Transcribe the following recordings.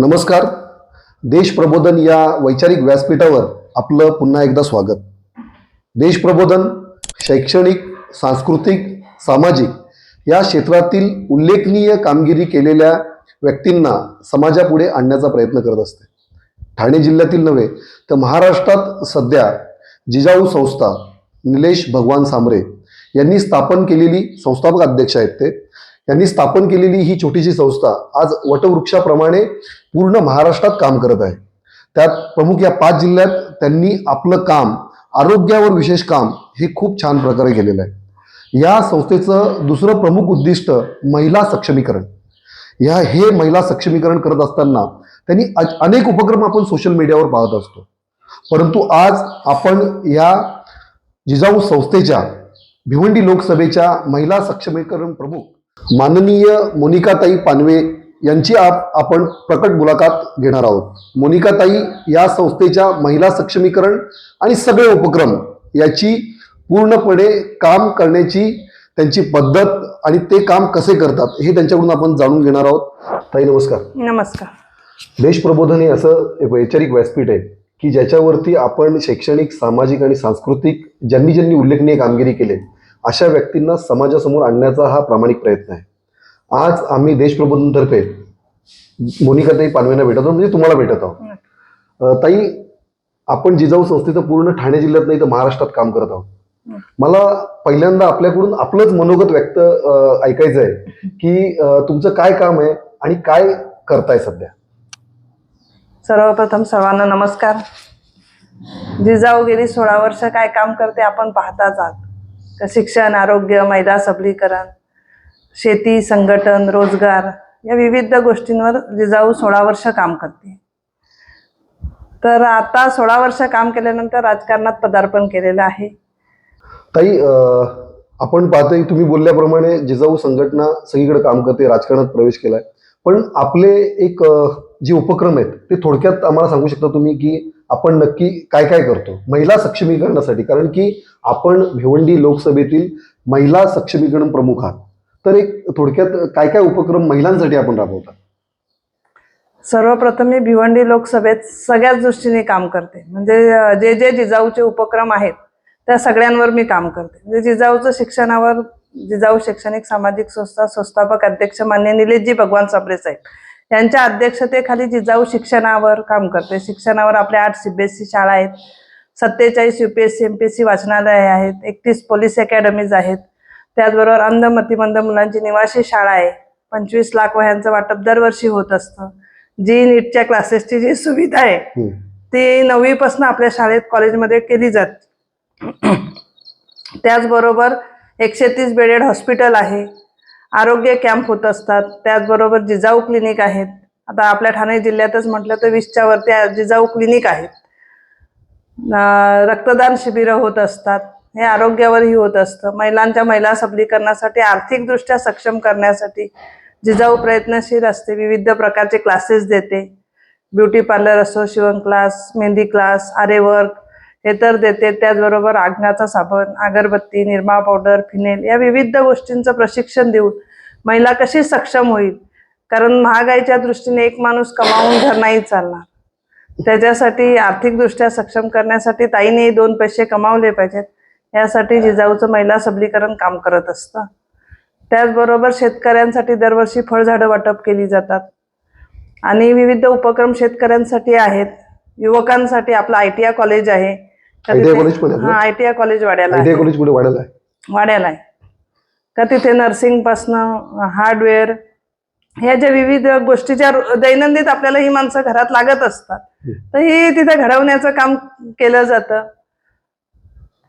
नमस्कार. देश प्रबोधन या वैचारिक व्यासपीठावर आपलं पुन्हा एकदा स्वागत. देश प्रबोधन शैक्षणिक सांस्कृतिक सामाजिक या क्षेत्रातील उल्लेखनीय कामगिरी केलेल्या व्यक्तींना समाजापुढे आणण्याचा प्रयत्न करत असते. ठाणे जिल्ह्यातील नव्हे तर महाराष्ट्रात सध्या जिजाऊ संस्था निलेश भगवान सांबरे यांनी स्थापन केलेली संस्थापक अध्यक्ष आहेत ते. यांनी स्थापन केलेली ही छोटीशी संस्था आज वटवृक्षाप्रमाणे पूर्ण महाराष्ट्रात काम करत आहे. त्यात प्रमुख या पाच जिल्ह्यात त्यांनी आपलं काम आरोग्यावर विशेष काम हे खूप छान प्रकारे केलेलं आहे. या संस्थेचं दुसरं प्रमुख उद्दिष्ट महिला सक्षमीकरण. या हे महिला सक्षमीकरण करत असताना त्यांनी अनेक उपक्रम आपण सोशल मीडियावर पाहत असतो. परंतु आज आपण या जिजाऊ संस्थेच्या भिवंडी लोकसभेच्या महिला सक्षमीकरण प्रमुख माननीय मोनिकाताई पानवे यांची आप आपण प्रकट मुलाखत घेणार आहोत. मोनिकाताई या संस्थेच्या महिला सक्षमीकरण आणि सगळे उपक्रम याची पूर्णपणे काम करण्याची त्यांची पद्धत आणि ते काम कसे करतात हे त्यांच्याकडून आपण जाणून घेणार आहोत. ताई नमस्कार. नमस्कार. देश प्रबोधन हे असं एक वैचारिक व्यासपीठ आहे की ज्याच्यावरती आपण शैक्षणिक सामाजिक आणि सांस्कृतिक ज्यांनी ज्यांनी उल्लेखनीय कामगिरी केले अशा व्यक्तींना समाजासमोर आणण्याचा हा प्रामाणिक प्रयत्न आहे. आज आम्ही देश प्रबोधनतर्फे मोनिकाताई पानवेंना भेटत आहोत म्हणजे तुम्हाला भेटत आहोत. ताई आपण जिजाऊ संस्थेचं पूर्ण ठाणे जिल्ह्यात नाही तर महाराष्ट्रात काम करत आहोत. मला पहिल्यांदा आपल्याकडून आपलंच मनोगत व्यक्त ऐकायचं आहे की तुमचं काय काम आहे आणि काय करताय सध्या? सर्वप्रथम सर्वांना नमस्कार. जिजाऊ गेली सोळा वर्ष काय काम करते आपण पाहताच आहात. शिक्षण आरोग्य महिला सबलीकरण शेती संघटन रोजगार या विविध गोष्टींवर जिजाऊ सोळा वर्ष काम करते. तर आता सोळा वर्ष काम केल्यानंतर राजकारणात पदार्पण केलेलं आहे. ताई आपण पाहतोय तुम्ही बोलल्याप्रमाणे जिजाऊ संघटना सगळीकडे काम करते राजकारणात प्रवेश केलाय. पण आपले एक जे उपक्रम आहेत ते थोडक्यात आम्हाला सांगू शकता तुम्ही की आपण नक्की काय काय करतो? महिला सक्षमीकरणासाठी. कारण की आपण भिवंडी लोकसभेतील महिला सक्षमीकरण प्रमुख आहात. तर एक थोडक्यात काय काय उपक्रम महिलांसाठी आपण राबवतात? सर्वप्रथम मी भिवंडी लोकसभेत सगळ्याच दृष्टीने काम करते. म्हणजे जे जे जिजाऊचे उपक्रम आहेत त्या सगळ्यांवर मी काम करते. म्हणजे जिजाऊचं शिक्षणावर जिजाऊ शैक्षणिक सामाजिक संस्था संस्थापक अध्यक्ष मान्य निलेशजी भगवान साबरे साहेब. यांच्या अध्यक्षतेखाली जिजाऊ शिक्षणावर काम करते शिक्षणावर आपल्या आठ सीबीएसई शाळा आहेत सत्तेचाळीस युपीएससी एमपीएससी वाचनालय आहेत एकतीस पोलीस अकॅडमीज आहेत त्याचबरोबर अंध मतिमंद मुलांची निवासी शाळा आहे पंचवीस लाख वह्यांचं वाटप दरवर्षी होत असतं जी नीटच्या क्लासेसची जी सुविधा आहे. ती नववीपासून आपल्या शाळेत कॉलेजमध्ये केली जाते त्याचबरोबर एकशे तीस बेडेड हॉस्पिटल आहे आरोग्य कॅम्प होत असतात. त्याचबरोबर जिजाऊ क्लिनिक आहेत. आता आपल्या ठाणे जिल्ह्यातच म्हटलं तर वीसच्या वरती जिजाऊ क्लिनिक आहेत. रक्तदान शिबिरं होत असतात. हे आरोग्यावरही होत असतं. महिलांच्या महिला सबलीकरणासाठी आर्थिकदृष्ट्या सक्षम करण्यासाठी जिजाऊ प्रयत्नशील असते. विविध प्रकारचे क्लासेस देते. ब्युटी पार्लर असो शिवण क्लास मेहंदी क्लास आरेवर्क हे तर देते. त्याचबरोबर आगनाचा साबण अगरबत्ती निरमा पावडर फिनेल या विविध गोष्टींचं प्रशिक्षण देऊन महिला कशी सक्षम होईल? कारण महागाईच्या दृष्टीने एक माणूस कमावून घर नाही चालणार. त्याच्यासाठी आर्थिकदृष्ट्या सक्षम करण्यासाठी ताईने दोन पैसे कमावले पाहिजेत. यासाठी जिजाऊचं महिला सबलीकरण काम करत असतं. त्याचबरोबर शेतकऱ्यांसाठी दरवर्षी फळझाडं वाटप केली जातात. आणि विविध उपक्रम शेतकऱ्यांसाठी आहेत. युवकांसाठी आपलं आय टी आय कॉलेज आहे. तिथे- कॉलेज कॉलेज वाड्याला आय टी आहे. कॉलेज वाड्याला आहे. का तिथे नर्सिंग पासनं हार्डवेअर ह्या ज्या विविध गोष्टीच्या दैनंदिन आपल्याला ही माणसं घरात लागत असतात. तर ही तिथे घडवण्याचं काम केलं जातं.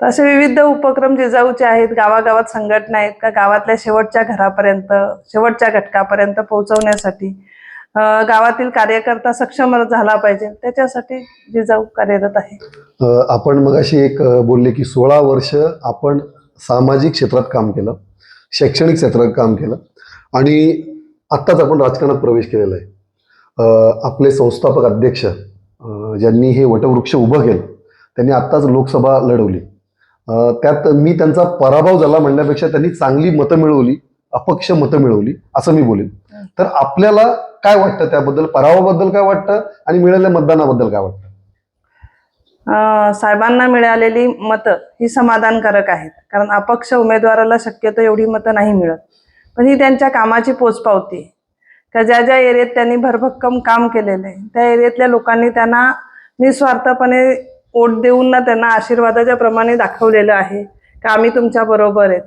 तर असे विविध उपक्रम जिजाऊचे आहेत गावागावात संघटना आहेत का गावातल्या शेवटच्या घरापर्यंत शेवटच्या घटकापर्यंत पोहोचवण्यासाठी. गावातील कार्यकर्ता सक्षम झाला पाहिजे. त्याच्यासाठी जिजाऊ कार्यरत आहे. आपण मग अशी एक बोलले की सोळा वर्ष आपण सामाजिक क्षेत्रात काम केलं शैक्षणिक क्षेत्रात काम केलं आणि आत्ताच आपण राजकारणात प्रवेश केलेला आहे. आपले संस्थापक अध्यक्ष ज्यांनी हे वटवृक्ष उभं केलं त्यांनी आत्ताच लोकसभा लढवली. त्यात मी त्यांचा पराभव झाला म्हणण्यापेक्षा त्यांनी चांगली मतं मिळवली अपक्ष मतं मिळवली असं मी बोलेन. तर आपल्याला काय वाटतं त्याबद्दल? पराभवाबद्दल काय वाटतं? आणि मिळालेल्या मतदानाबद्दल काय वाटतं? साहेबांना मिळालेली मतं ही समाधानकारक आहेत. कारण अपक्ष उमेदवाराला शक्यतो एवढी मतं नाही मिळत. पण ही त्यांच्या कामाची पोचपावती आहे. का ज्या ज्या एरियात त्यांनी भरभक्कम काम केलेलं आहे त्या एरियातल्या लोकांनी त्यांना निस्वार्थपणे वोट देऊन ना त्यांना आशीर्वादाच्या प्रमाणे दाखवलेलं आहे. का आम्ही तुमच्या बरोबर आहेत?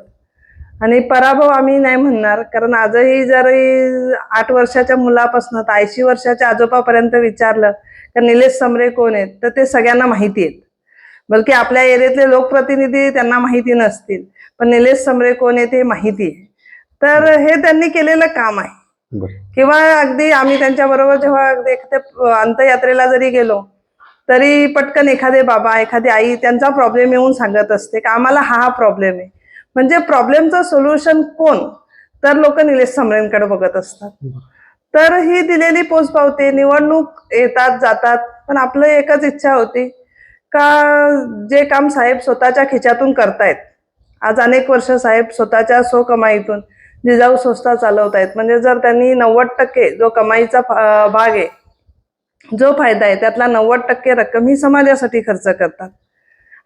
आणि पराभव आम्ही नाही म्हणणार. कारण आजही जरी आठ वर्षाच्या मुलापासून तर ऐंशी वर्षाच्या आजोबापर्यंत विचारलं तर निलेश समरे कोण आहेत? तर ते सगळ्यांना माहिती आहेत. बलकी आपल्या एरियातले लोकप्रतिनिधी त्यांना माहिती नसतील. पण निलेश समरे कोण आहेत हे माहिती आहे. तर हे त्यांनी केलेलं काम आहे. किंवा अगदी आम्ही त्यांच्याबरोबर जेव्हा अगदी एखाद्या अंतयात्रेला जरी गेलो तरी पटकन एखादे बाबा एखादी आई त्यांचा प्रॉब्लेम येऊन सांगत असते का आम्हाला हा हा प्रॉब्लेम आहे? म्हणजे प्रॉब्लेमचं सोल्युशन कोण? तर लोक निलेश सामळेंकडे बघत असतात. तर ही दिलेली पोस्ट पावते निवडणूक येतात जातात पण आपलं एकच इच्छा होती का जे काम साहेब स्वतःच्या खिच्यातून करतायत. आज अनेक वर्ष साहेब स्वतःच्या स्वकमाईतून जिजाऊ संस्था चालवत आहेत म्हणजे जर त्यांनी नव्वद टक्के जो कमाईचा भाग आहे जो फायदा आहे त्यातला नव्वद टक्के रक्कम ही समाजासाठी खर्च करतात.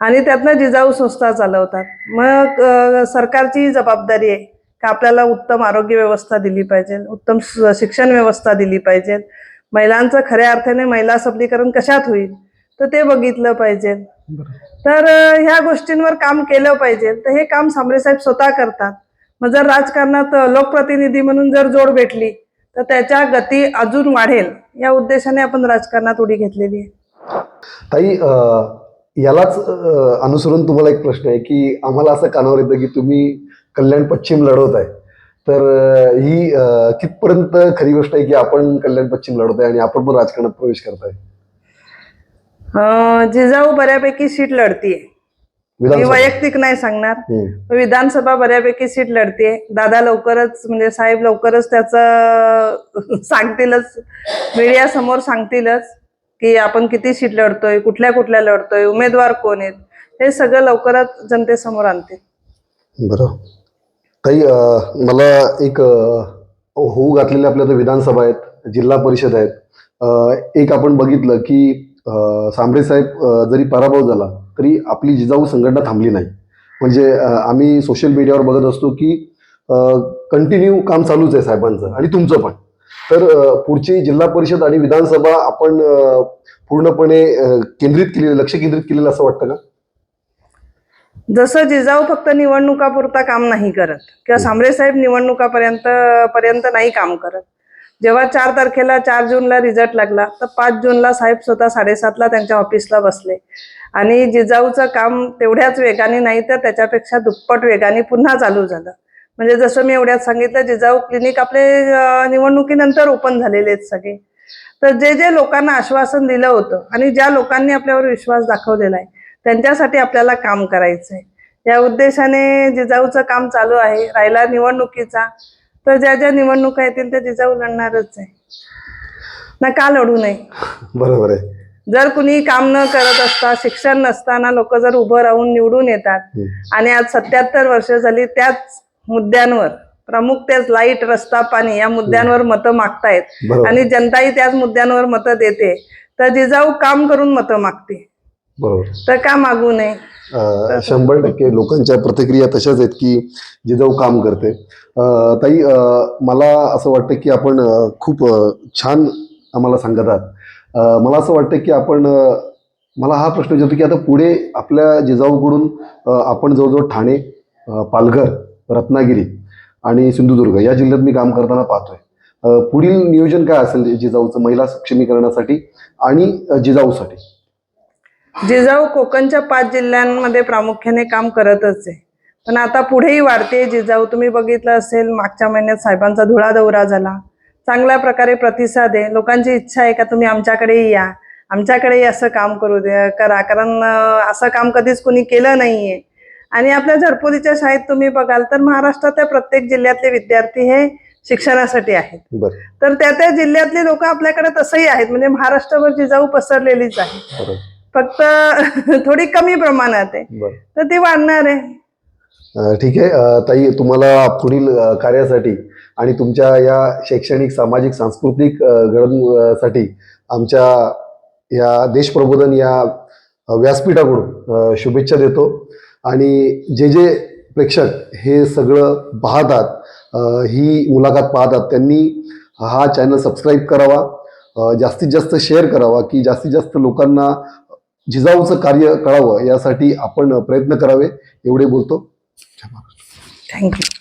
आणि त्यातनं जिजाऊ संस्था चालवतात. मग सरकारची जबाबदारी आहे का आपल्याला उत्तम आरोग्य व्यवस्था दिली पाहिजे उत्तम शिक्षण व्यवस्था दिली पाहिजे. महिलांचं खऱ्या अर्थाने महिला सबलीकरण कशात होईल? तर ते बघितलं पाहिजे. तर ह्या गोष्टींवर काम केलं पाहिजे. तर हे काम सांबरे साहेब स्वतः करतात. मग जर राजकारणात लोकप्रतिनिधी म्हणून जर जोड भेटली तर त्याच्या गती अजून वाढेल. या उद्देशाने आपण राजकारणात उडी घेतलेली आहे. ताई यालाच अनुसरून तुम्हाला एक प्रश्न आहे की आम्हाला असं कानावर येतं की तुम्ही कल्याण पश्चिम लढवत आहे तर ही कितपर्यंत खरी गोष्ट आहे की आपण कल्याण पश्चिम लढवत आहे आणि आपण पण राजकारणात प्रवेश करताय? जिजाऊ बऱ्यापैकी सीट लढतीये. मी वैयक्तिक नाही सांगणार. विधानसभा बऱ्यापैकी सीट लढतीये. दादा लवकरच म्हणजे साहेब लवकरच त्याचं सांगतीलच. मीडिया समोर सांगतीलच. की आपण किती सीट लढतोय कुठल्या कुठल्या लढतोय उमेदवार कोण आहेत हे सगळं लवकरच जनतेसमोर आणते. बरं. ताई मला एक होऊ घातलेल्या आपल्या विधानसभा आहेत जिल्हा परिषद आहेत. एक आपण बघितलं की सांबरे साहेब जरी पराभव झाला तरी आपली जिजाऊ संघटना थांबली नाही. म्हणजे आम्ही सोशल मीडियावर बघत असतो की कंटिन्यू काम चालूच आहे साहेबांचं आणि तुमचं पण. तर पुढची जिल्हा परिषद आणि विधानसभा आपण पूर्णपणे केंद्रित केलेलं लक्ष केंद्रित केलेलं असं वाटतं का? जसं जिजाऊ फक्त निवडणुकापुरता काम नाही करत किंवा सांबरे साहेब निवडणुकापर्यंत पर्यंत नाही काम करत. जेव्हा चार तारखेला चार जूनला रिझल्ट लागला तर पाच जूनला साहेब स्वतः साडेसातला त्यांच्या ऑफिसला बसले. आणि जिजाऊचं काम तेवढ्याच वेगाने नाही तर त्याच्यापेक्षा दुप्पट वेगाने पुन्हा चालू झालं. म्हणजे जसं मी एवढ्यात सांगितलं जिजाऊ क्लिनिक आपले निवडणुकीनंतर ओपन झालेले आहेत सगळे. तर जे जे लोकांना आश्वासन दिलं होतं आणि ज्या लोकांनी आपल्यावर विश्वास दाखवलेला आहे त्यांच्यासाठी आपल्याला काम करायचं आहे या उद्देशाने जिजाऊचं काम चालू आहे राहिला निवडणुकीचा. तर ज्या ज्या निवडणुका येतील त्या जिजाऊ लढणारच आहे. ना का लढू नये? बरोबर आहे. जर कुणी काम न करत असता शिक्षण नसताना लोक जर उभं राहून निवडून येतात. आणि आज सत्याहत्तर वर्ष झाली त्याच मुद्द्यांवर. प्रमुख तेच लाइट रस्ता पाणी या मुद्द्यांवर मतं मागतायत. आणि जनताही त्याच मुद्द्यांवर मतं देते. तर जिजाऊ काम करून मतं मागते. बरोबर. तर का मागू नये? शंभर टक्के लोकांच्या प्रतिक्रिया तशाच आहेत की जिजाऊ काम करते. ताई मला असं वाटतं की आपण खूप छान आम्हाला सांगत आहात. मला असं वाटतं की आपण मला हा प्रश्न विचारतो की आता पुढे आपल्या जिजाऊकडून आपण जवळजवळ ठाणे पालघर रत्नागिरी आणि सिंधुदुर्ग या जिल्ह्यात मी काम करताना पाहतोय. पुढील नियोजन काय असेल जिजाऊचं महिला सक्षमीकरणासाठी आणि जिजाऊसाठी? जिजाऊ कोकणच्या पाच जिल्ह्यांमध्ये प्रामुख्याने काम करतच आहे. पण आता पुढेही वाढते जिजाऊ. तुम्ही बघितलं असेल मागच्या महिन्यात साहेबांचा धुळा दौरा झाला. चांगल्या प्रकारे प्रतिसाद आहे. लोकांची इच्छा आहे का तुम्ही आमच्याकडेही या? आमच्याकडेही असं काम करू द्या करा. कारण असं काम कधीच कुणी केलं नाहीये. आणि आपल्या झरपोलीच्या शाळेत तुम्ही बघाल तर महाराष्ट्रातल्या प्रत्येक जिल्ह्यातले विद्यार्थी हे शिक्षणासाठी आहेत. बरं. तर त्या त्या जिल्ह्यातली लोक आपल्याकडे तसंही आहेत म्हणजे महाराष्ट्रभर जिजाऊ पसरलेलीच आहे फक्त थोडी कमी प्रमाणात आहे. बरं. तर ती वाढणार आहे. ठीक आहे. ताई तुम्हाला पुढील कार्यासाठी आणि तुमच्या या शैक्षणिक सामाजिक सांस्कृतिक घडणसाठी आमच्या या देशप्रबोधन या व्यासपीठाकडून शुभेच्छा देतो. आणि जे जे प्रेक्षक हे सगळं पाहतात ही मुलाखत पाहतात त्यांनी हा चॅनल सबस्क्राईब करावा जास्तीत जास्त शेअर करावा की जास्तीत जास्त लोकांना जिजाऊचं कार्य कळावं यासाठी आपण प्रयत्न करावे एवढे बोलतो. थँक्यू